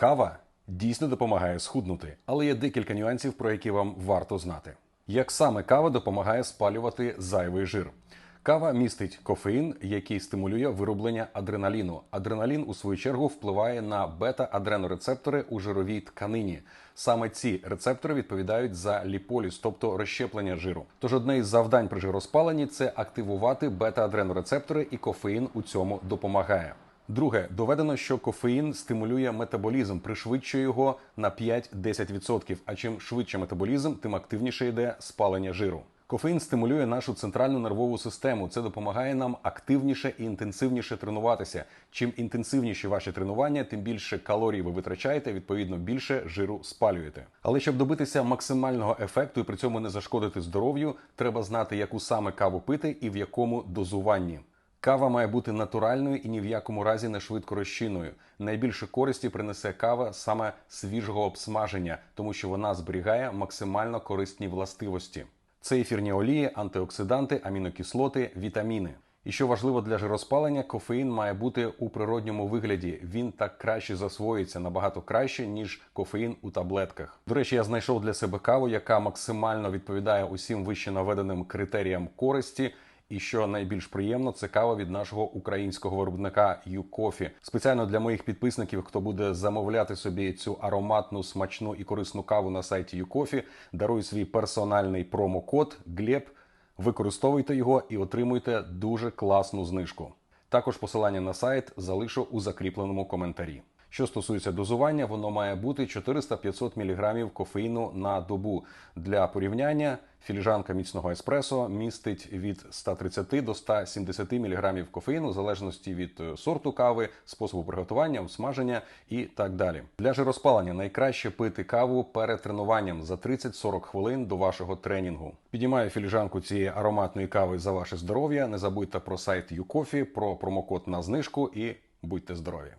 Кава дійсно допомагає схуднути, але є декілька нюансів, про які вам варто знати. Як саме кава допомагає спалювати зайвий жир? Кава містить кофеїн, який стимулює вироблення адреналіну. Адреналін, у свою чергу, впливає на бета-адренорецептори у жировій тканині. Саме ці рецептори відповідають за ліполіз, тобто розщеплення жиру. Тож одне із завдань при жироспаленні це активувати бета-адренорецептори, і кофеїн у цьому допомагає. Друге, доведено, що кофеїн стимулює метаболізм, пришвидшує його на 5-10%. А чим швидше метаболізм, тим активніше йде спалення жиру. Кофеїн стимулює нашу центральну нервову систему. Це допомагає нам активніше і інтенсивніше тренуватися. Чим інтенсивніші ваші тренування, тим більше калорій ви витрачаєте, відповідно більше жиру спалюєте. Але щоб добитися максимального ефекту і при цьому не зашкодити здоров'ю, треба знати, яку саме каву пити і в якому дозуванні. Кава має бути натуральною і ні в якому разі не швидко розчинною. Найбільше користі принесе кава саме свіжого обсмаження, тому що вона зберігає максимально корисні властивості. Це ефірні олії, антиоксиданти, амінокислоти, вітаміни. І що важливо для жироспалення, кофеїн має бути у природньому вигляді. Він так краще засвоюється набагато краще, ніж кофеїн у таблетках. До речі, я знайшов для себе каву, яка максимально відповідає усім вище наведеним критеріям користі. І що найбільш приємно, це кава від нашого українського виробника YouCoffee. Спеціально для моїх підписників, хто буде замовляти собі цю ароматну, смачну і корисну каву на сайті YouCoffee, дарую свій персональний промокод GLEB. Використовуйте його і отримуйте дуже класну знижку. Також посилання на сайт залишу у закріпленому коментарі. Що стосується дозування, воно має бути 400-500 мг кофеїну на добу. Для порівняння філіжанка міцного еспресо містить від 130 до 170 мг кофеїну, в залежності від е, сорту кави, способу приготування, смаження і так далі. Для жироспалення найкраще пити каву перед тренуванням за 30-40 хвилин до вашого тренінгу. Підіймаю філіжанку цієї ароматної кави за ваше здоров'я. Не забудьте про сайт YouCoffee, про промокод на знижку і будьте здорові!